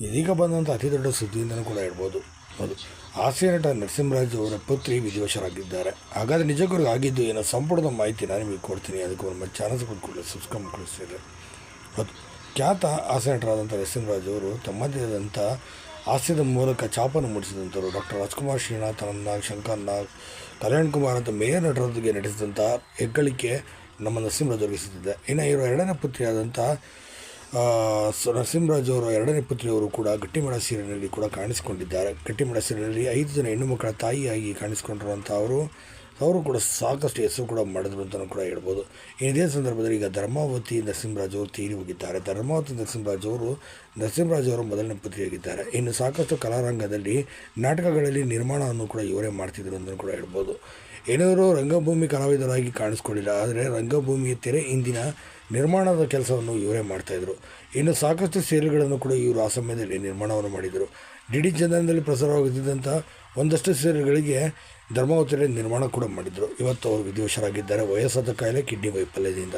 ಇದೀಗ ಬಂದಂಥ ಅತಿ ದೊಡ್ಡ ಸುದ್ದಿಯಿಂದಲೂ ಕೂಡ ಹೇಳ್ಬೋದು. ಅದು ಹಾಸ್ಯ ನಟ ನರಸಿಂಹರಾಜ್ ಅವರ ಪುತ್ರಿ ವಿಧಿವಶರಾಗಿದ್ದಾರೆ ಹಾಗಾದರೆ ನಿಜಕ್ಕೂ ಆಗಿದ್ದು ಏನೋ ಸಂಪೂರ್ಣ ಮಾಹಿತಿ ನಾನು ನಿಮಗೆ ಕೊಡ್ತೀನಿ. ಅದಕ್ಕೆ ನಮ್ಮ ಚಾನಲ್ಸ್ ಕೊಟ್ಕೊಳ್ಳಿ ಸಬ್ಸ್ಕ್ರೈಬ್ ಮಾಡಿಸ್ತಿದೆ ಅದು ಖ್ಯಾತ ಹಾಸ್ಯ ನಟರಾದಂಥ ನರಸಿಂಹರಾಜ್ ಅವರು ತಮ್ಮದೇದಂಥ ಹಾಸ್ಯದ ಮೂಲಕ ಚಾಪನ್ನು ಮೂಡಿಸಿದಂಥವ್ರು ಡಾಕ್ಟರ್ ರಾಜ್ಕುಮಾರ್ ಶ್ರೀನಾಥ್ ಶಂಕರನ್ನ ಕಲ್ಯಾಣ್ ಕುಮಾರ್ ಅಂತ ಮೇಯರ್ ನಟರೊಂದಿಗೆ ನಡೆಸಿದಂಥ ಹೆಗ್ಗಳಿಕೆ ನಮ್ಮ ನರಸಿಂಹರಾಜ್ ಅವರಿಗೆ ಇನ್ನು ಇವರು ಎರಡನೇ ಪುತ್ರಿಯಾದಂಥ ನರಸಿಂಹರಾಜ್ ಅವರ ಎರಡನೇ ಪುತ್ರಿಯವರು ಕೂಡ ಗಟ್ಟಿಮಡ ಸೀರಿಯಲ್ನಲ್ಲಿ ಕೂಡ ಕಾಣಿಸಿಕೊಂಡಿದ್ದಾರೆ. ಗಟ್ಟಿಮಡ ಸೀರಿಯಲ್ನಲ್ಲಿ ಐದು ಜನ ಹೆಣ್ಣು ಮಕ್ಕಳ ತಾಯಿಯಾಗಿ ಕಾಣಿಸಿಕೊಂಡಿರುವಂಥ ಅವರು ಅವರು ಕೂಡ ಸಾಕಷ್ಟು ಹೆಸರು ಕೂಡ ಮಾಡಿದ್ರು ಅಂತಲೂ ಕೂಡ ಹೇಳ್ಬೋದು. ಇದೇ ಸಂದರ್ಭದಲ್ಲಿ ಈಗ ಧರ್ಮಾವತಿ ನರಸಿಂಹರಾಜ್ ಅವರು ತೀರಿ ಹೋಗಿದ್ದಾರೆ. ಧರ್ಮಾವತಿ ನರಸಿಂಹರಾಜ್ ಅವರು ನರಸಿಂಹರಾಜ್ ಅವರು ಮೊದಲನೇ ಪುತ್ರಿಯಾಗಿದ್ದಾರೆ. ಇನ್ನು ಸಾಕಷ್ಟು ಕಲಾರಂಗದಲ್ಲಿ ನಾಟಕಗಳಲ್ಲಿ ನಿರ್ಮಾಣವನ್ನು ಕೂಡ ಇವರೇ ಮಾಡ್ತಿದ್ರು ಅಂತಲೂ ಕೂಡ ಹೇಳ್ಬೋದು. ಏನಾದರೂ ರಂಗಭೂಮಿ ಕಲಾವಿದರಾಗಿ ಕಾಣಿಸ್ಕೊಂಡಿಲ್ಲ, ಆದರೆ ರಂಗಭೂಮಿಯ ತೆರೆ ಇಂದಿನ ನಿರ್ಮಾಣದ ಕೆಲಸವನ್ನು ಇವರೇ ಮಾಡ್ತಾಯಿದ್ರು ಇನ್ನು ಸಾಕಷ್ಟು ಸೀರೆಗಳನ್ನು ಕೂಡ ಇವರು ಆ ಸಮಯದಲ್ಲಿ ನಿರ್ಮಾಣವನ್ನು ಮಾಡಿದರು. ಡಿ ಡಿ ಚಂದನದಲ್ಲಿ ಪ್ರಸಾರವಾಗುತ್ತಿದ್ದಂಥ ಒಂದಷ್ಟು ಸೀರೆಗಳಿಗೆ ಧರ್ಮಾವತಿಯಲ್ಲಿ ನಿರ್ಮಾಣ ಕೂಡ ಮಾಡಿದರು. ಇವತ್ತು ಅವರು ವಿಧಿವಶರಾಗಿದ್ದಾರೆ ವಯಸ್ಸಾದ ಕಾಯಿಲೆ ಕಿಡ್ನಿ ವೈಫಲ್ಯದಿಂದ.